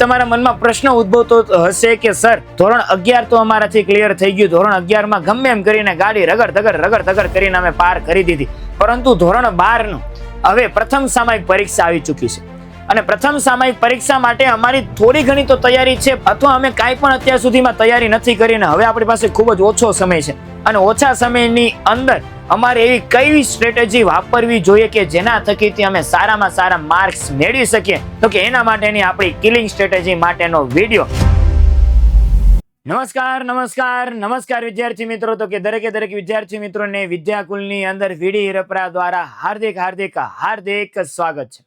તમારા મનમાં પ્રશ્ન ઉદ્ભવતો હશે કે, સર, ધોરણ અગિયાર તો અમારાથી ક્લિયર થઈ ગયું. ધોરણ અગિયારમાં ગમે એમ કરીને ગાડી રગડ ધગડ રગડ ધગડ કરીને અમે પાર કરી દીધી. પરંતુ ધોરણ બારનું હવે પ્રથમ સામાયિક પરીક્ષા આવી ચૂકી છે. અને પ્રથમ સામાયિક પરીક્ષા માટે અમારી થોડી ઘણી તો તૈયારી છે, અથવા અમે કાંઈ પણ અત્યાર સુધીમાં તૈયારી નથી કરીને હવે આપણી પાસે ખૂબ જ ઓછો સમય છે. અને ઓછા સમયની અંદર અમારે એવી કઈ સ્ટ્રેટેજી વાપરવી જોઈએ કે જેના થકીથી અમે સારામાં સારા માર્ક્સ મેળવી શકીએ? તો કે એના માટેની આપણી કિલિંગ સ્ટ્રેટેજી માટેનો વીડિયો નમસ્કાર નમસ્કાર નમસ્કાર વિદ્યાર્થી મિત્રો. તો કે દરેકે દરેક વિદ્યાર્થી મિત્રોને વિદ્યાકુલની અંદર વીડી હિરપરા દ્વારા હાર્દિક હાર્દિક હાર્દિક સ્વાગત છે.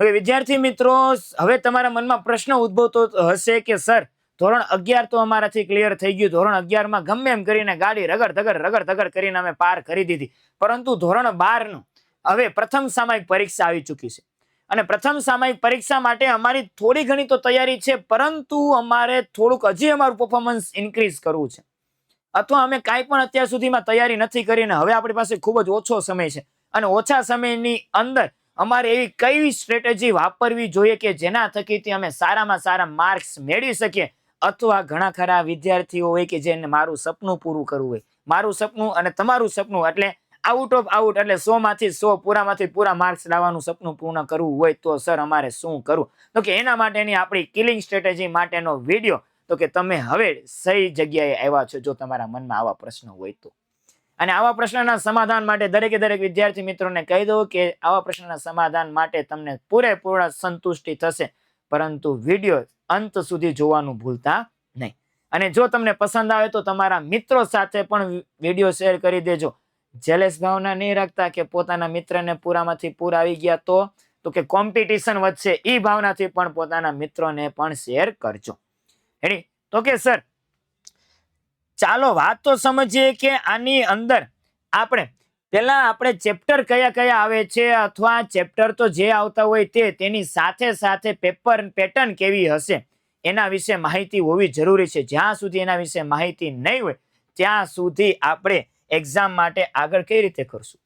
હવે વિદ્યાર્થી મિત્રો, હવે તમારા મનમાં પ્રશ્ન ઉદ્ભવતો હશે કે, સર ધોરણ અગિયાર તો અમારાથી ક્લિયર થઈ ગયું. ધોરણ અગિયારમાં ગમે એમ કરીને ગાડી રગડ ધગડ રગડ ધગડ કરીને અમે પાર કરી દીધી. પરંતુ ધોરણ બારનું હવે પ્રથમ સામાયિક પરીક્ષા આવી ચૂકી છે. અને પ્રથમ સામાયિક પરીક્ષા માટે અમારી થોડી ઘણી તો તૈયારી છે, પરંતુ અમારે થોડુંક હજી અમારું પરફોર્મન્સ ઇન્ક્રીઝ કરવું છે. અથવા અમે કાંઈ પણ અત્યાર સુધીમાં તૈયારી નથી કરીને હવે આપણી પાસે ખૂબ જ ઓછો સમય છે. અને ઓછા સમયની અંદર અમારે એવી કઈ સ્ટ્રેટેજી વાપરવી જોઈએ કે જેના થકીથી અમે સારામાં સારા માર્ક્સ મેળવી શકીએ? અથવા ઘણા ખરા વિદ્યાર્થીઓ હોય કે જેને મારું સપનું પૂરું કરવું હોય. મારું સપનું અને તમારું સપનું એટલે આઉટ ઓફ આઉટ એટલે સો માંથી સો, પૂરામાંથી પૂરા માર્ક્સ લાવવાનું સપનું પૂર્ણ કરવું હોય તો સર અમારે શું કરવું? તો કે એના માટેની આપણી કિલિંગ સ્ટ્રેટેજી માટેનો વીડિયો તો કે તમે હવે સહી જગ્યાએ આવ્યા છો જો તમારા મનમાં આવા પ્રશ્નો હોય તો. અને આવા પ્રશ્નના સમાધાન માટે દરેકે દરેક વિદ્યાર્થી મિત્રોને કહી દઉં કે આવા પ્રશ્નના સમાધાન માટે તમને પૂરેપૂરા સંતુષ્ટિ થશે. પરંતુ વીડિયો અંત સુધી જોવાનું ભૂલતા નહીં. અને જો તમને પસંદ આવે તો તમારા મિત્રો સાથે પણ વીડિયો શેર કરી દેજો. જેલેસ ભાવના નહીં રાખતા કે પોતાના મિત્રને પૂરામાંથી પૂરા આવી ગયા તો તો કે કોમ્પિટિશન વધશે એ ભાવનાથી પણ પોતાના મિત્રોને પણ શેર કરજો. હેડી તો કે સર, ચાલો વાત તો સમજીએ કે આની અંદર આપણે પહેલા આપણે ચેપ્ટર કયા કયા આવે છે અથવા ચેપ્ટર તો જે આવતા હોય તે, તેની સાથે સાથે પેપર પેટર્ન કેવી હશે એના વિશે માહિતી હોવી જરૂરી છે. જ્યાં સુધી એના વિશે માહિતી નહીં હોય, ત્યાં સુધી આપણે એક્ઝામ માટે આગળ કઈ રીતે કરશું?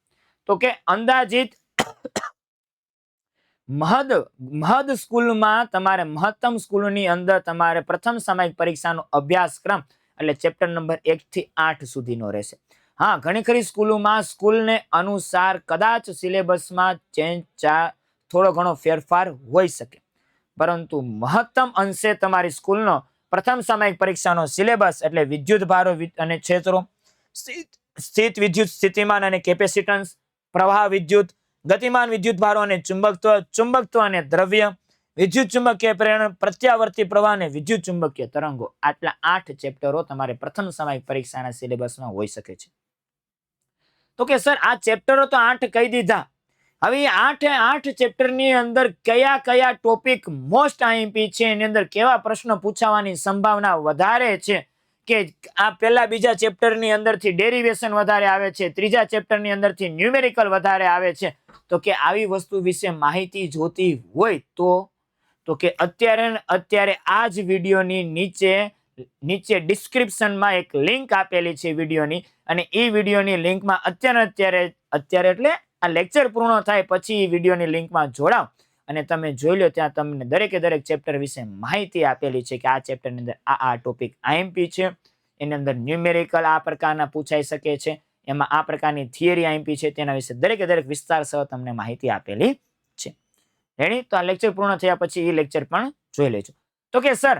તો કે અંદાજિત મહદ મહદ સ્કૂલમાં તમારે, મહત્તમ સ્કૂલની અંદર તમારે પ્રથમ સામાયિક પરીક્ષાનો અભ્યાસક્રમ એટલે ચેપ્ટર નંબર એક થી આઠ સુધીનો રહેશે. હા, ઘણી ખરી સ્કૂલોમાં સ્કૂલને અનુસાર કદાચ સિલેબસમાં ચેન્જ ચા, થોડો ઘણો ફેરફાર હોઈ શકે. પરંતુ મહત્તમ અંશે તમારી સ્કૂલનો પ્રથમ સામાયિક પરીક્ષાનો સિલેબસ એટલે વિદ્યુત ભારો અને ક્ષેત્રો સ્થિત વિદ્યુત સ્થિતિમાન અને કેપેસિટન્સ, પ્રવાહ વિદ્યુત, ગતિમાન વિદ્યુત ભારો અને ચુંબકત્વ ચુંબકત્વ અને દ્રવ્ય, વિદ્યુત ચુંબકીય પ્રેરણ, પ્રત્યાવર્તી પ્રવાહ અને વિદ્યુત ચુંબકીય તરંગો. આટલા આઠ ચેપ્ટરો તમારે પ્રથમ સામાયિક પરીક્ષાના સિલેબસમાં હોઈ શકે છે. તો કે સર, આ ચેપ્ટરો તો આઠ કહી દીધા. હવે આઠે આઠ ચેપ્ટરની અંદર કયા કયા ટોપિક મોસ્ટ આઈએમપી છે? એની અંદર કેવા પ્રશ્નો પૂછાવાની સંભાવના વધારે છે? કે આ પહેલા બીજા ચેપ્ટરની અંદરથી ડેરિવેશન વધારે આવે છે, ત્રીજા ચેપ્ટરની અંદરથી ન્યુમેરિકલ વધારે આવે છે. તો કે આવી વસ્તુ વિશે માહિતી જોતી હોય તો તો કે અત્યારે અત્યારે આ જ વિડીયોની નીચે નીચે ડિસ્ક્રિપ્શનમાં એક લિંક આપેલી છે વિડીયોની. અને એ વિડીયોની લિંકમાં અત્યારે અત્યારે અત્યારે એટલે આ લેક્ચર પૂર્ણ થાય પછી એ વિડીયોની લિંકમાં જોડાવ. અને તમે જોઈ લો ત્યાં તમને દરેકે દરેક ચેપ્ટર વિશે માહિતી આપેલી છે કે આ ચેપ્ટરની અંદર આ આ ટોપિક આઈએમપી છે. એની અંદર ન્યુમેરિકલ આ પ્રકારના પૂછાઈ શકે છે. એમાં આ પ્રકારની થિયરી આઈએમપી છે. તેના વિશે દરેકે દરેક વિસ્તાર સહ તમને માહિતી આપેલી છે. રેડી તો આ લેક્ચર પૂર્ણ થયા પછી એ લેક્ચર પણ જોઈ લેજો. તો કે, સર,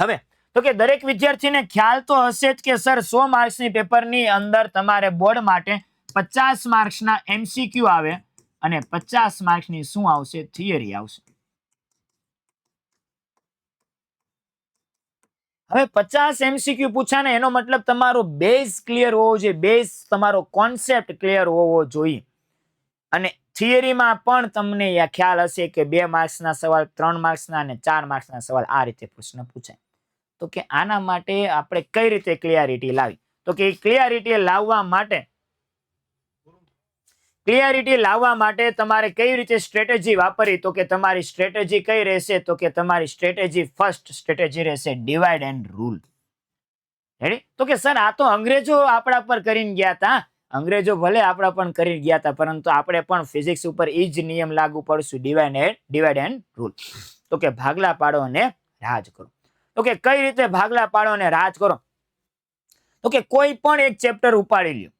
હવે તો કે દરેક વિદ્યાર્થીને ખ્યાલ તો હશે જ કે સર સો માર્ક્સની પેપરની અંદર તમારે બોર્ડ માટે પચાસ માર્ક્સના એમસીક્યુ આવે અને પચાસ માર્ક્સની શું આવશે? થિયરી આવશે. હવે પચાસ એમસીક્યુ પૂછા ને એનો મતલબ તમારો બેઝ ક્લિયર હોવો જોઈએ બેઝ તમારો કોન્સેપ્ટ ક્લિયર હોવો જોઈએ. અને થિયરીમાં પણ તમને ખ્યાલ હશે કે બે માર્ક્સના સવાલ, ત્રણ માર્ક્સના અને ચાર માર્ક્સના સવાલ આ રીતે પ્રશ્ન પૂછાય. તો કે આના માટે આપણે કઈ રીતે ક્લિયરિટી લાવી? તો કે ક્લિયરિટી લાવવા માટે ક્લિયરિટી લાવવા માટે તમારે કઈ રીતે સ્ટ્રેટેજી વાપરી તો કે તમારી સ્ટ્રેટેજી કઈ રહેશે? તો કે તમારી સ્ટ્રેટેજી ફર્સ્ટ સ્ટ્રેટેજી રહેશે ડિવાઈડ એન્ડ રૂલ રેડી તો કે સર, આ તો અંગ્રેજો આપણા પર કરીને ગયા હતા અંગ્રેજો ભલે આપણા પણ કરી ગયા હતા પરંતુ આપણે પણ ફિઝિક્સ ઉપર એ જ નિયમ લાગુ પડશું. Divide and divide and rule તો કે ભાગલા પાડો અને રાજ કરો. તો કે કઈ રીતે ભાગલા પાડો અને રાજ કરો? તો કે કોઈ પણ એક ચેપ્ટર ઉપાડી લ્યો.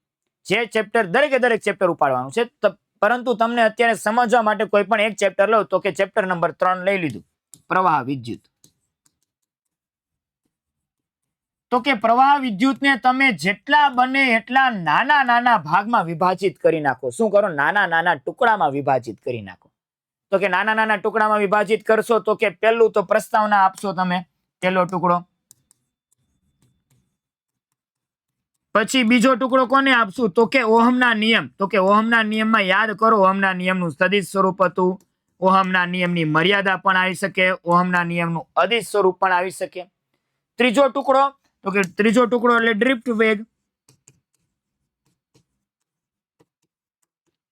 જે ચેપ્ટર દરેકે દરેક ચેપ્ટર ઉપાડવાનું છે. પરંતુ તમને અત્યારે સમજવા માટે કોઈ પણ એક ચેપ્ટર લો તો કે ચેપ્ટર નંબર ત્રણ લઈ લીધું. પ્રવાહ વિદ્યુત. તો કે પ્રવાહ વિદ્યુતને તમે જેટલા બને એટલા નાના નાના ભાગમાં વિભાજિત કરી નાખો. શું કરો? નાના નાના ટુકડામાં વિભાજિત કરી નાખો. તો કે નાના નાના ટુકડામાં વિભાજિત કરશો તો કે પહેલું તો પ્રસ્તાવના આપશો તમે. પહેલો ટુકડો. પછી બીજો ટુકડો કોને આપશું? તો કે ઓહમના નિયમ. તો કે ઓહમના નિયમમાં યાદ કરો, ઓહમના નિયમનું સદિશ સ્વરૂપ હતું. ઓહમના નિયમની મર્યાદા પણ આવી શકે, ઓહમના નિયમનું અદિશ સ્વરૂપ પણ આવી શકે. ત્રીજો ટુકડો, તો કે ત્રીજો ટુકડો એટલે ડ્રિફ્ટ વેગ.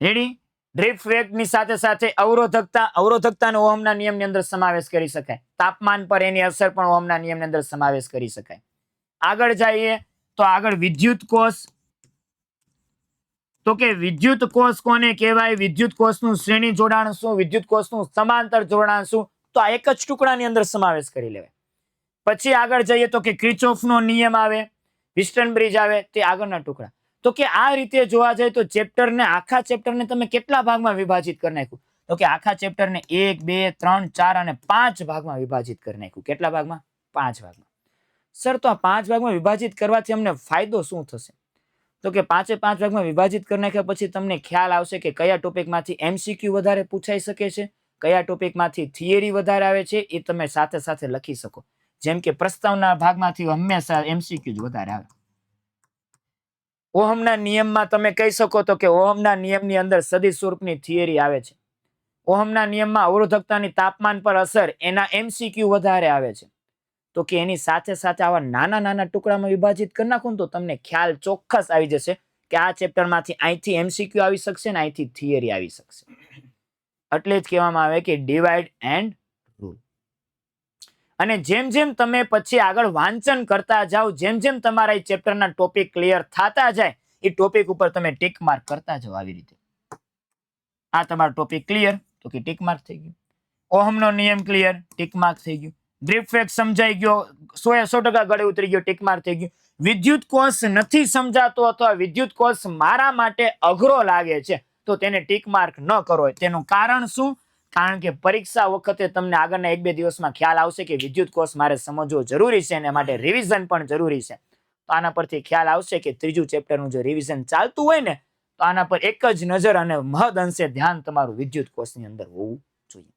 રેડી વેગની સાથે સાથે અવરોધકતા, અવરોધકતાનો ઓહમના નિયમની અંદર સમાવેશ કરી શકાય. તાપમાન પર એની અસર પણ ઓહમના નિયમની અંદર સમાવેશ કરી શકાય. આગળ જઈએ તો આગળ વિદ્યુત કોષ. તો કે વિદ્યુત કોષ કોને કહેવાય? વિદ્યુત કોષનું શ્રેણી જોડાણ શું? વિદ્યુત કોષનું સમાંતર જોડાણ શું? તો આ એક જ ટુકડાની અંદર સમાવેશ કરી લેવાય. પછી આગળ જઈએ તો કે ક્રિચોફનો નિયમ આવે, વિસ્ટન બ્રિજ આવે, તે આગળના ટુકડા. તો કે આ રીતે જોવા જાય તો ચેપ્ટરને આખા ચેપ્ટરને તમે કેટલા ભાગમાં વિભાજિત કરી નાખ્યું? તો કે આખા ચેપ્ટરને એક, બે, ત્રણ, ચાર અને પાંચ ભાગમાં વિભાજિત કરી નાખ્યું. કેટલા ભાગમાં? પાંચ ભાગમાં. સર, તો આ પાંચ ભાગમાં વિભાજિત કરવાથી અમને ફાયદો શું થશે? તો કે પાંચે પાંચ ભાગમાં વિભાજિત કરી નાખ્યા પછી તમને ખ્યાલ આવશે કે કયા ટોપિકમાંથી એમસીક્યુ વધારે પૂછાઈ શકે છે, કયા ટોપિકમાંથી થિયરી વધારે આવે છે, એ તમે સાથે સાથે લખી શકો. જેમ કે પ્રસ્તાવના ભાગમાંથી હંમેશા એમસીક્યુ જ વધારે આવે. ઓહમના નિયમમાં તમે કહી શકો તો કે ઓહમના નિયમની અંદર સદી સ્વરૂપની થિયરી આવે છે. ઓહમના નિયમમાં અવરોધકતાની તાપમાન પર અસર એના એમસીક્યુ વધારે આવે છે. તો કે એની સાથે સાથે આવા નાના નાના ટુકડામાં વિભાજિત કરી નાખું તો તમને ખ્યાલ ચોક્કસ આવી જશે કે આ ચેપ્ટરમાંથી અહીંથી એમસીક્યુ આવી શકશે ને અહીંથી થિયરી આવી શકશે. એટલે જ કહેવામાં આવે કે ડિવાઈડ એન્ડ અને જેમ જેમ તમે પછી આગળ વાંચન કરતા જાઓ, જેમ જેમ તમારા એ ચેપ્ટરના ટોપિક ક્લિયર થતા જાય, એ ટોપિક ઉપર તમે ટીક માર્ક કરતા જાઓ આવી રીતે. આ તમારો ટોપિક ક્લિયર તો કે ટીક માર્ક થઈ ગયું. ઓહમનો નિયમ ક્લિયર ટીક માર્ક થઈ ગયું. ડ્રીપ ફેક્ટ સમજાઈ ગયો, સો એ સો ટકા ગળે ઉતરી ગયો ટીક માર્ક થઈ ગયું. વિદ્યુત કોષ નથી સમજાતો અથવા વિદ્યુત કોષ મારા માટે અઘરો લાગે છે, તો તેને ટીક માર્ક ન કરો. તેનું કારણ શું? કારણ કે પરીક્ષા વખતે તમને આગળના એક બે દિવસમાં ખ્યાલ આવશે કે વિદ્યુત કોષ મારે સમજવો જરૂરી છે અને માટે રિવિઝન પણ જરૂરી છે. તો આના પરથી ખ્યાલ આવશે કે ત્રીજું ચેપ્ટરનું જો રિવિઝન ચાલતું હોય ને, તો આના પર એક જ નજર અને મહદ અંશે ધ્યાન તમારું વિદ્યુત કોષની અંદર હોવું જોઈએ.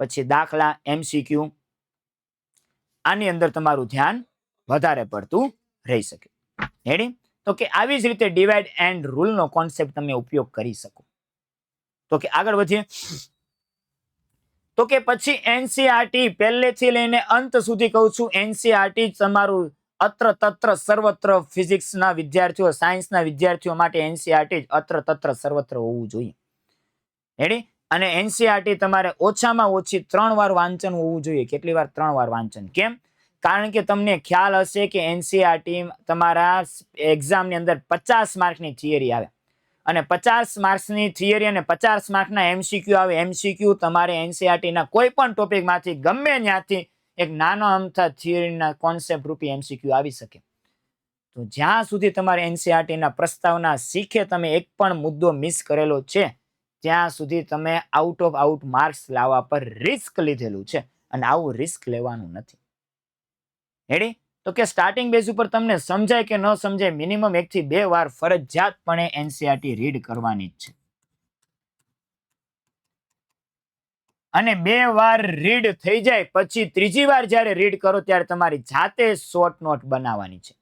પછી દાખલા એમસીક્યુ આની અંદર તમારું ધ્યાન વધારે પડતું રહી શકે. હેડી તો કે આવી જ રીતે ડિવાઈડ એન્ડ રૂલનો કોન્સેપ્ટ તમે ઉપયોગ કરી શકો. તો કે આગળ વધીએ. તો કે પછી એનસીઆરટી પહેલેથી લઈને અંત સુધી કહું છું, એનસીઆરટી તમારું અત્ર તત્ર સર્વત્ર ફિઝિક્સના વિદ્યાર્થીઓ, સાયન્સના વિદ્યાર્થીઓ માટે એનસીઆરટી અત્ર તત્ર સર્વત્ર હોવું જોઈએ. હેડી અને એનસીઆરટી તમારે ઓછામાં ઓછી ત્રણ વાર વાંચન હોવું જોઈએ. કેટલી વાર? ત્રણ વાર વાંચન. કેમ? કારણ કે તમને ખ્યાલ હશે કે એનસીઆરટી તમારા એક્ઝામની અંદર પચાસ માર્કની થિયરી આવે. અને પચાસ માર્ક્સની થિયરી અને પચાસ માર્કના એમસીક્યુ આવે. એમસીક્યુ તમારે એનસીઆરટીના કોઈ પણ ટોપિકમાંથી ગમે ત્યાંથી એક નાનો અમથા થિયરીના કોન્સેપ્ટ રૂપી એમસીક્યુ આવી શકે. તો જ્યાં સુધી તમારે એનસીઆરટીના પ્રસ્તાવના શીખે તમે એક પણ મુદ્દો મિસ કરેલો છે, ત્યાં સુધી તમે આઉટ ઓફ આઉટ માર્ક્સ લાવવા પર રિસ્ક લીધેલું છે અને આવું રિસ્ક લેવાનું નથી. રેડી તો કે સ્ટાર્ટિંગ બેઝ ઉપર તમને સમજાય કે ન સમજાય મિનિમમ એકથી બે વાર ફરજિયાતપણે એનસીઆરટી રીડ કરવાની જ છે. અને બે વાર રીડ થઈ જાય પછી ત્રીજી વાર જ્યારે રીડ કરો ત્યારે તમારી જાતે શોર્ટ નોટ બનાવવાની છે.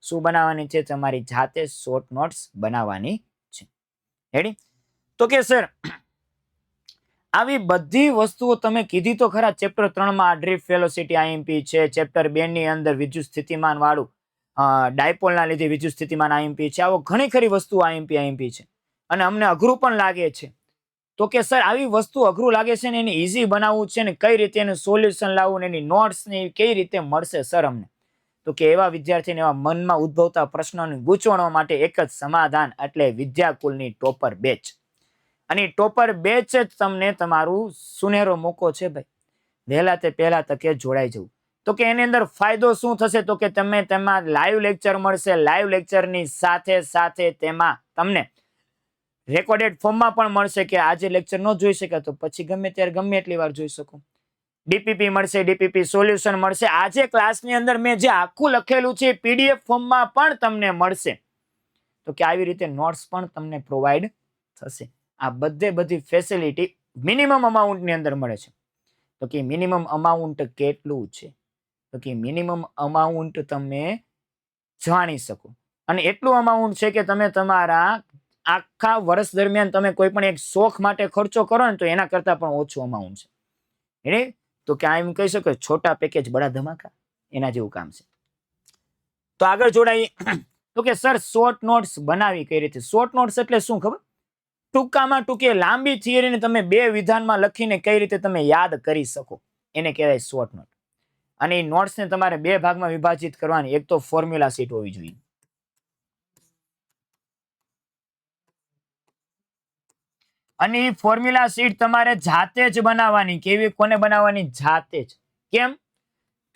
શું બનાવવાની છે? તમારી જાતે શોર્ટ નોટ્સ બનાવવાની છે. હેડી તો કે સર આવી બધી વસ્તુઓ તમે કીધી તો ખરા. ચેપ્ટર ત્રણમાં ડ્રીફ ફેલોસિટી આઈએમપી છે. ચેપ્ટર બે ની અંદર વિદ્યુત સ્થિતિમાન વાળું ડાયપોલના લીધે વિદ્યુત સ્થિતિમાન આઈએમપી છે. આવો ઘણી ખરી વસ્તુ આઈએમપી આઈએમપી છે. અને અમને અઘરું પણ લાગે છે. તો કે, સર, આવી વસ્તુ અઘરું લાગે છે ને એને ઇઝી બનાવવું છે ને કઈ રીતે એનું સોલ્યુશન લાવવું ને એની નોટ્સ ને કઈ રીતે મળશે સર અમને? તો કે, એવા વિદ્યાર્થીને એવા મનમાં ઉદ્ભવતા પ્રશ્નોને ગૂંચવણવા માટે એક જ સમાધાન, એટલે વિદ્યાકુલની ટોપર બેચ. અને ટોપર બેચ જ તમને તમારું સુનેરો મોકો છે ભાઈ. વહેલા તે પહેલા તકે જોડાઈ જવું. તો કે એની અંદર ફાયદો શું થશે? તો કે તમે તેમાં લાઈવ લેક્ચર મળશે. લાઈવ લેક્ચરની સાથે સાથે તેમાં તમને રેકોર્ડેડ ફોર્મમાં પણ મળશે કે આજે લેક્ચર ન જોઈ શકે તો પછી ગમે ત્યારે ગમે એટલી વાર જોઈ શકો. ડીપીપી મળશે ડીપીપી સોલ્યુશન મળશે. આજે ક્લાસની અંદર મેં જે આખું લખેલું છે પીડીએફ ફોર્મમાં પણ તમને મળશે. તો કે આવી રીતે નોટ્સ પણ તમને પ્રોવાઈડ થશે. આ બધે બધી ફેસિલિટી મિનિમમ અમાઉન્ટની અંદર મળે છે. તો કે મિનિમમ અમાઉન્ટ કેટલું છે? તો કે મિનિમમ અમાઉન્ટ તમે જાણી શકો. અને એટલું અમાઉન્ટ છે કે તમે તમારા આખા વર્ષ દરમિયાન તમે કોઈ પણ એક શોખ માટે ખર્ચો કરો ને તો એના કરતાં પણ ઓછું અમાઉન્ટ છે. એટલે તો કે આ એમ કહી શકો છોટા પેકેજ બડા ધમાકા. એના જેવું કામ છે. તો આગળ જોડાઈ. તો કે સર શોર્ટ નોટ્સ બનાવી કઈ રીતે? શોર્ટ નોટ્સ એટલે શું ખબર? ટૂંકામાં ટૂંકે લાંબી થિયરીને તમે બે વિધાનમાં લખીને કઈ રીતે તમે યાદ કરી શકો? એને કહેવાય શોર્ટ નોટ અને એ નોટ્સને તમારે બે ભાગમાં વિભાજિત કરવાની. એક તો ફોર્મ્યુલા શીટ હોવી જોઈએ. અને એ ફોર્મ્યુલા શીટ તમારે જાતે જ બનાવવાની. કેવી, કોને બનાવવાની? જાતે જ. કેમ?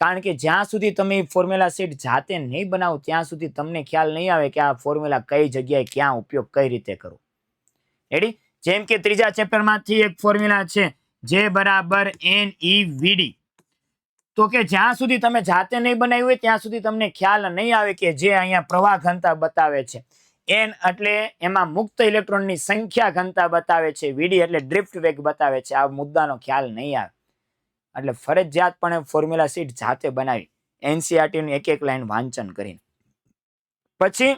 કારણ કે જ્યાં સુધી તમે ફોર્મ્યુલા શીટ જાતે નહીં બનાવો, ત્યાં સુધી તમને ખ્યાલ નહીં આવે કે આ ફોર્મ્યુલા કઈ જગ્યાએ ક્યાં ઉપયોગ કઈ રીતે કરો. રેડી જેમ કે ત્રીજા ચેપ્ટરમાંથી એક ફોર્મ્યુલા છે જે બરાબર એન ઈ વીડી તો કે જ્યાં સુધી તમે જાતે નહીં બનાવ્યું હોય, ત્યાં સુધી તમને ખ્યાલ નહીં આવે કે જે અહીંયા પ્રવાહ ઘનતા બતાવે છે. એન એટલે એમાં મુક્ત ઇલેક્ટ્રોનની સંખ્યા ઘનતા બતાવે છે વીડી એટલે ડ્રિફ્ટ વેગ બતાવે છે. આ મુદ્દાનો ખ્યાલ નહીં આવે. એટલે ફરજિયાતપણે ફોર્મ્યુલા શીટ જાતે બનાવી એનસીઆરટી નું એક એક લાઈન વાંચન કરીને. પછી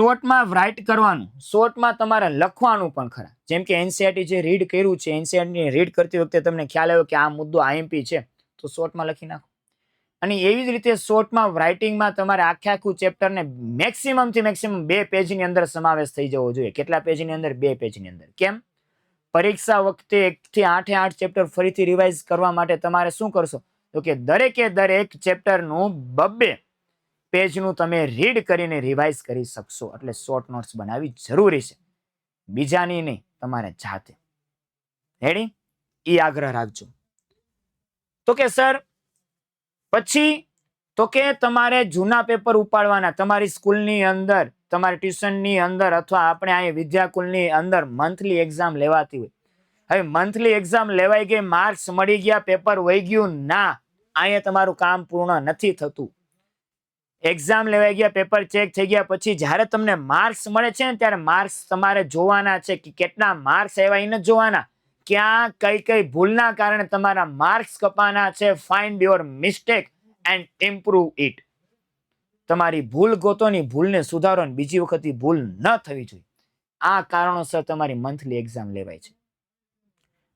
શોર્ટમાં રાઇટ કરવાનું, શોર્ટમાં તમારે લખવાનું પણ ખરા. જેમ કે એનસીઆરટી જે રીડ કર્યું છે એનસીઆરટીને રીડ કરતી વખતે તમને ખ્યાલ આવ્યો કે આ મુદ્દો આઈએમપી છે, તો શોર્ટમાં લખી નાખો. અને એવી જ રીતે શોર્ટમાં રાઇટિંગમાં તમારે આખે આખું ચેપ્ટરને મેક્સિમમથી મેક્સિમમ બે પેજની અંદર સમાવેશ થઈ જવો જોઈએ. કેટલા પેજની અંદર? બે પેજની અંદર. કેમ? પરીક્ષા વખતે એકથી આઠે આઠ ચેપ્ટર ફરીથી રિવાઇઝ કરવા માટે તમારે શું કરશો? તો કે દરેકે દરેક ચેપ્ટરનું બબ્બે પેજનું તમે રીડ કરીને રિવાઇઝ કરી શકશો. એટલે શોર્ટ નોટ્સ બનાવવી જરૂરી છે. બીજાની નહીં, તમારે જાતે. રેડી એ આગ્રહ રાખજો. તો કે, સર, પછી તો કે તમારે જૂના પેપર ઉપાડવાના, તમારી સ્કૂલની અંદર, તમારી ટ્યુશનની અંદર અથવા આપણે અહીં વિદ્યાકુલની અંદર મંથલી એક્ઝામ લેવાતી હોય. હવે મંથલી એક્ઝામ લેવાઈ ગઈ માર્ક્સ મળી ગયા, પેપર વહી ગયું, ના, અહીંયા તમારું કામ પૂર્ણ નથી થતું. એક્ઝામ લેવાઈ ગયા પેપર ચેક થઈ ગયા, પછી જ્યારે તમને માર્ક્સ મળે છે ને, ત્યારે માર્ક્સ તમારે જોવાના છે કે કેટલા માર્ક્સ આવ્યા એને જોવાના. ક્યાં કઈ કઈ ભૂલના કારણે તમારા માર્ક્સ કપાના છે find your mistake and improve it તમારી ભૂલ ગોતોની ભૂલને સુધારો બીજી વખત ભૂલ ન થવી જોઈએ. આ કારણોસર તમારી મંથલી એક્ઝામ લેવાય છે.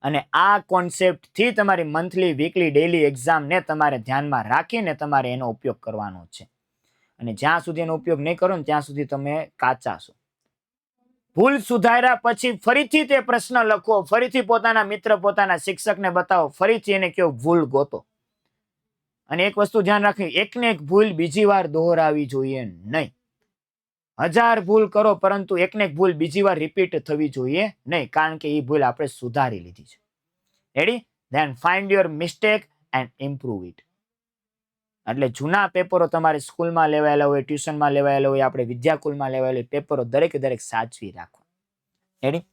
અને આ કોન્સેપ્ટથી તમારી મંથલી વીકલી ડેલી એક્ઝામને તમારે ધ્યાનમાં રાખીને તમારે એનો ઉપયોગ કરવાનો છે. અને જ્યાં સુધી એનો ઉપયોગ નહીં કરો ને ત્યાં સુધી તમે કાચા છો. ભૂલ સુધાર્યા પછી ફરીથી તે પ્રશ્ન લખો, ફરીથી પોતાના મિત્ર, પોતાના શિક્ષકને બતાવો, ફરીથી એને કયો ભૂલ ગોતો. અને એક વસ્તુ ધ્યાન રાખવી, એકને એક ભૂલ બીજી વાર દોહરાવી જોઈએ નહીં. હજાર ભૂલ કરો પરંતુ એકને એક ભૂલ બીજી વાર રિપીટ થવી જોઈએ નહીં, કારણ કે એ ભૂલ આપણે સુધારી લીધી છે. Ready then find your mistake and improve it એટલે જૂના પેપરો તમારે સ્કૂલમાં લેવાયેલા હોય, ટ્યુશનમાં લેવાયેલા હોય, આપણે વિદ્યાકુલમાં લેવાયેલા હોય, પેપરો દરેકે દરેક સાચવી રાખવા રેડી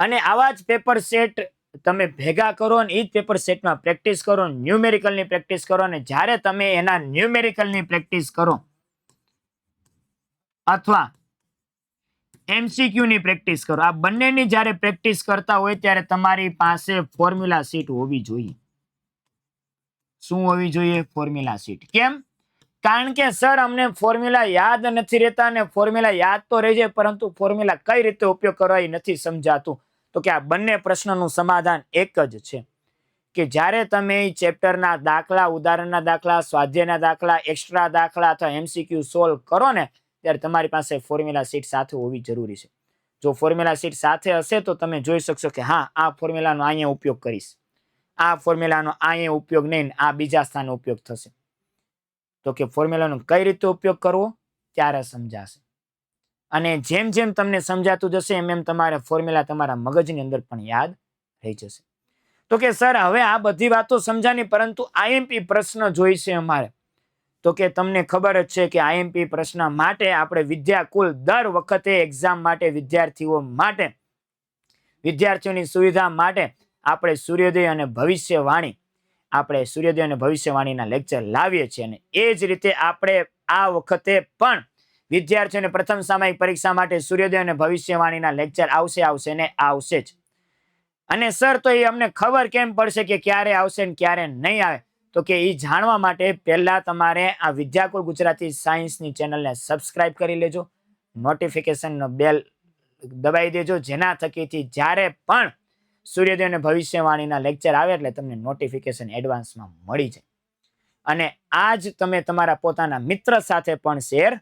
અને આવા જ પેપર સેટ તમે ભેગા કરો અને એ જ પેપર સેટમાં પ્રેક્ટિસ કરો, ન્યુમેરિકલની પ્રેક્ટિસ કરો અને જ્યારે તમે એના ન્યુમેરિકલની પ્રેક્ટિસ કરો અથવા એમસીક્યુની પ્રેક્ટિસ કરો, આ બંનેની જ્યારે પ્રેક્ટિસ કરતા હોય ત્યારે તમારી પાસે ફોર્મ્યુલા શીટ હોવી જોઈએ. શું હોવી જોઈએ? ફોર્મ્યુલા શીટ કેમ? કારણ કે સર અમને ફોર્મ્યુલા યાદ નથી રહેતા અને ફોર્મ્યુલા યાદ તો રહી જાય પરંતુ ફોર્મ્યુલા કઈ રીતે ઉપયોગ કરવા નથી સમજાતું. તો કે આ બંને પ્રશ્નનું સમાધાન એક જ છે. કે જ્યારે તમે ચેપ્ટરના દાખલા, ઉદાહરણના દાખલા, સ્વાધ્યાયના દાખલા એક્સ્ટ્રા દાખલા અથવા એમસીક્યુ સોલ્વ કરો ને, ત્યારે તમારી પાસે ફોર્મ્યુલા શીટ સાથે હોવી જરૂરી છે. જો ફોર્મ્યુલા શીટ સાથે હશે તો તમે જોઈ શકશો કે હા, આ ફોર્મ્યુલાનો અહીંયા ઉપયોગ કરીશ. આ ફોર્મ્યુલાનો અહીંયા ઉપયોગ નહીં, આ બીજા સ્થાને ઉપયોગ થશે. તો કે ફોર્મ્યુલાનો કઈ રીતે ઉપયોગ કરવો? ત્યારે સમજાશે. અને જેમ જેમ તમને સમજાતું જશે, એમ એમ તમારે ફોર્મ્યુલા તમારા મગજની અંદર પણ યાદ રહી જશે. તો કે સર, હવે આ બધી વાતો સમજાની, પરંતુ આઈએમપી પ્રશ્ન જોઈશે અમારે. તો કે તમને ખબર જ છે કે આઈએમપી પ્રશ્ન માટે આપણે વિદ્યાકુલ દર વખતે એક્ઝામ માટે વિદ્યાર્થીઓ માટે, વિદ્યાર્થીઓની સુવિધા માટે આપણે સૂર્યોદય અને ભવિષ્યવાણી આપણે સૂર્યોદય અને ભવિષ્યવાણીના લેક્ચર લાવીએ છીએ અને એ જ રીતે આપણે આ વખતે પણ વિદ્યાર્થીઓને પ્રથમ સામાયિક પરીક્ષા માટે સૂર્યોદય અને ભવિષ્યવાણીના લેક્ચર આવશે આવશે ને આવશે જ. અને સર તો એ અમને ખબર કેમ પડશે કે ક્યારે આવશે ને ક્યારે નહીં આવે? તો કે એ જાણવા માટે પહેલા તમારે આ વિદ્યાકુલ ગુજરાતી સાયન્સની ચેનલને સબસ્ક્રાઇબ કરી લેજો. નોટિફિકેશનનો બેલ દબાઈ દેજો. જેના થકીથી જ્યારે પણ સૂર્યોદય અને ભવિષ્યવાણીના લેક્ચર આવે એટલે તમને નોટિફિકેશન એડવાન્સમાં મળી જાય. અને આજ તમે તમારા પોતાના મિત્ર સાથે પણ શેર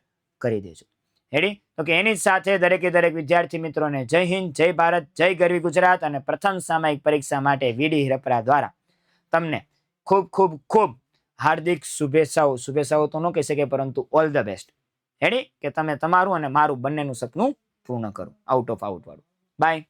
કરી દેજો. રેડી તો કે એની સાથે દરેકે દરેક વિદ્યાર્થી મિત્રોને જય હિન્દ, જય ભારત, જય ગરવી ગુજરાત અને પ્રથમ સામાયિક પરીક્ષા માટે વીડી હિરપરા દ્વારા તમને ખૂબ ખૂબ ખૂબ હાર્દિક શુભેચ્છાઓ. શુભેચ્છાઓ તો ન કહી શકે પરંતુ ઓલ ધ બેસ્ટ રેડી કે તમે તમારું અને મારું બંનેનું સપનું પૂર્ણ કરો. આઉટ ઓફ આઉટ વાળું. બાય